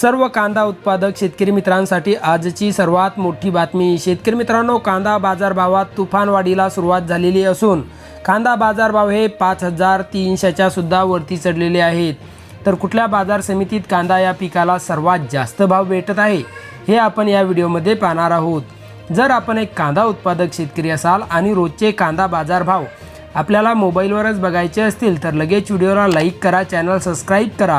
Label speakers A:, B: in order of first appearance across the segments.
A: सर्व कांदा उत्पादक शेतकरी मित्रांसाठी आजची सर्वात मोठी बातमी. शेतकरी मित्रांनो कांदा बाजारभावात तुफानवाढीला सुरुवात झालेली असून कांदा बाजारभाव हे पाच हजार तीनशेच्या सुद्धा वरती चढलेले आहेत. तर कुठल्या बाजार समितीत कांदा या पिकाला सर्वात जास्त भाव भेटत आहे हे आपण या व्हिडिओमध्ये पाहणार आहोत. जर आपण एक कांदा उत्पादक शेतकरी असाल आणि रोजचे कांदा बाजारभाव आपल्याला मोबाईलवरच बघायचे असतील तर लगेच व्हिडिओला लाईक करा चॅनल सबस्क्राईब करा.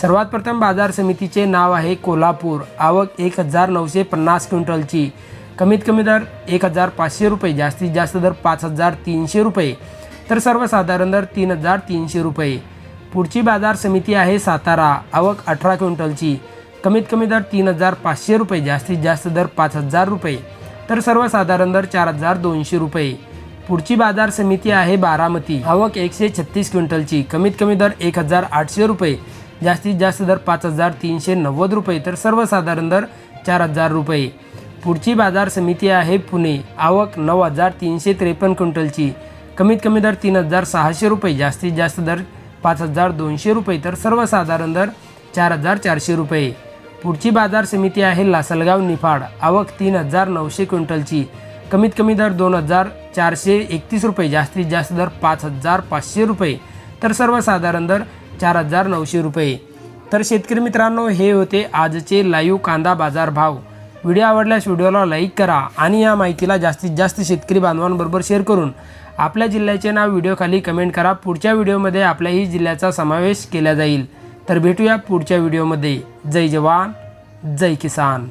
A: सर्वात प्रथम बाजार समितीचे नाव आहे कोल्हापूर. आवक एक हजार नऊशे पन्नास क्विंटलची. कमीत कमी दर एक हजार पाचशे रुपये जास्तीत जास्त दर पाच हजार तीनशे रुपये. तर सर्वसाधारण दर तीन हजार तीनशे रुपये. पुढची बाजार समिती आहे सातारा. आवक अठरा क्विंटलची. कमीत कमी दर तीन हजार पाचशे रुपये जास्तीत जास्त दर पाच हजार रुपये. तर सर्वसाधारण दर चार हजार दोनशे रुपये. पुढची बाजार समिती आहे बारामती. आवक एकशे छत्तीस क्विंटलची. कमीत कमी दर एक हजार आठशे रुपये. जास्तीत जास्त दर पाच हजार तीनशे नव्वद रुपये. तर सर्वसाधारण दर चार हजार रुपये. पुढची बाजार समिती आहे पुणे. आवक नऊ हजार तीनशे त्रेपन्न क्विंटलची. कमीत कमी दर तीन हजार सहाशे रुपये. जास्तीत जास्त दर पाच हजार दोनशे रुपये. तर सर्वसाधारण दर चार हजार चारशे रुपये. पुढची बाजार समिती आहे लासलगाव निफाड. आवक तीन हजार नऊशे क्विंटलची. कमीत कमी दर दोन हजार चारशे एकतीस रुपये. जास्तीत जास्त दर पाच हजार पाचशे रुपये. तर सर्वसाधारण दर चार हजार नऊशे रुपये. तर शेतकरी मित्रांनो हे होते आजचे लाईव्ह कांदा बाजार भाव. व्हिडिओ आवडल्यास व्हिडिओला लाईक करा आणि या माहितीला जास्तीत जास्त शेतकरी बांधवांबरोबर शेअर करून आपल्या जिल्ह्याचे नाव व्हिडिओखाली कमेंट करा. पुढच्या व्हिडिओमध्ये आपल्याही जिल्ह्याचा समावेश केला जाईल. तर भेटूया पुढच्या व्हिडिओमध्ये. जय जवान जय किसान.